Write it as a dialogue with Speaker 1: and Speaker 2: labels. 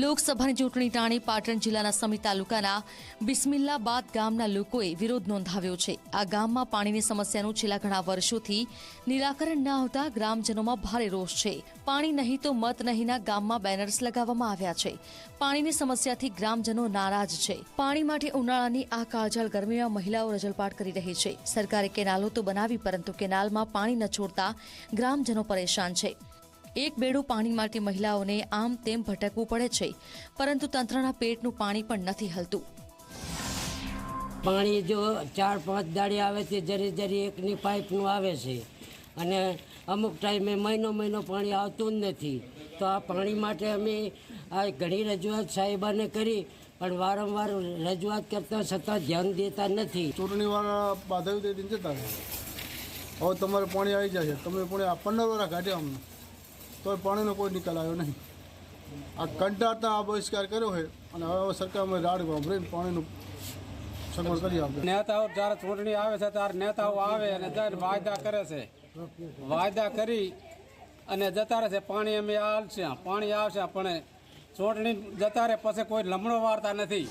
Speaker 1: લોકસભાની ચૂંટણી ટાણી પાટણ જિલ્લાના સમી તાલુકાના બિસ્મિલ્લાબાદ ગામના લોકોએ વિરોધ નોંધાવ્યો છે. આ ગામમાં પાણીની સમસ્યાનું છેલ્લા ઘણા વર્ષોથી નિરાકરણ ન આવતા ગ્રામજનોમાં ભારે રોષ છે. પાણી નહીં તો મત નહીંના ગામમાં બેનર્સ લગાવવામાં આવ્યા છે. પાણીની સમસ્યાથી ગ્રામજનો નારાજ છે. પાણી માટે ઉનાળાની આ કાળજાળ ગરમીમાં મહિલાઓ રજલપાટ કરી રહી છે. સરકારે કેનાલો તો બનાવી પરંતુ કેનાલમાં પાણી ન છોડતા ગ્રામજનો પરેશાન છે. એક બેડું પાણી માટે મહિલાઓને આમ તેમ ભટકવું પડે છે પરંતુ તંત્રના પેટનું પાણી પણ નથી હલતું.
Speaker 2: પાણી જો ચાર પાંચ દાડી આવે છે જરી જરી એકની પાઇપનું આવે છે. અને અમુક ટાઈમે મહિનો મહિનો પાણી આવતું જ નથી. તો આ પાણી માટે અમે આ ઘણી રજૂઆત સાહેબાને કરી પણ વારંવાર રજૂઆત કરતાં છતાં ધ્યાન દેતા નથી.
Speaker 3: ચૂંટણીવાળા બાધાવી દઈ દઈને જતા હવે તમારે પાણી આવી જાય તમે પાણી આપણને પંદર કાઢ્યા અમને. તોય પાણીનો કોઈ નિકાલ આવ્યો નહીં. આ કંટાળતા આ બહિષ્કાર કર્યો છે અને હવે સરકારમાં રાડ વાપરીને પાણીનું સગવડ કરી આપે.
Speaker 4: નેતાઓ જ્યારે ચૂંટણી આવે છે ત્યારે નેતાઓ આવે અને જઈને વાયદા કરે છે. વાયદા કરી અને જતા રહે છે, પાણી અમે આવશે પાણી આવશે, પણ ચૂંટણી જતા રહે પછી કોઈ લમણો વાળતા નથી.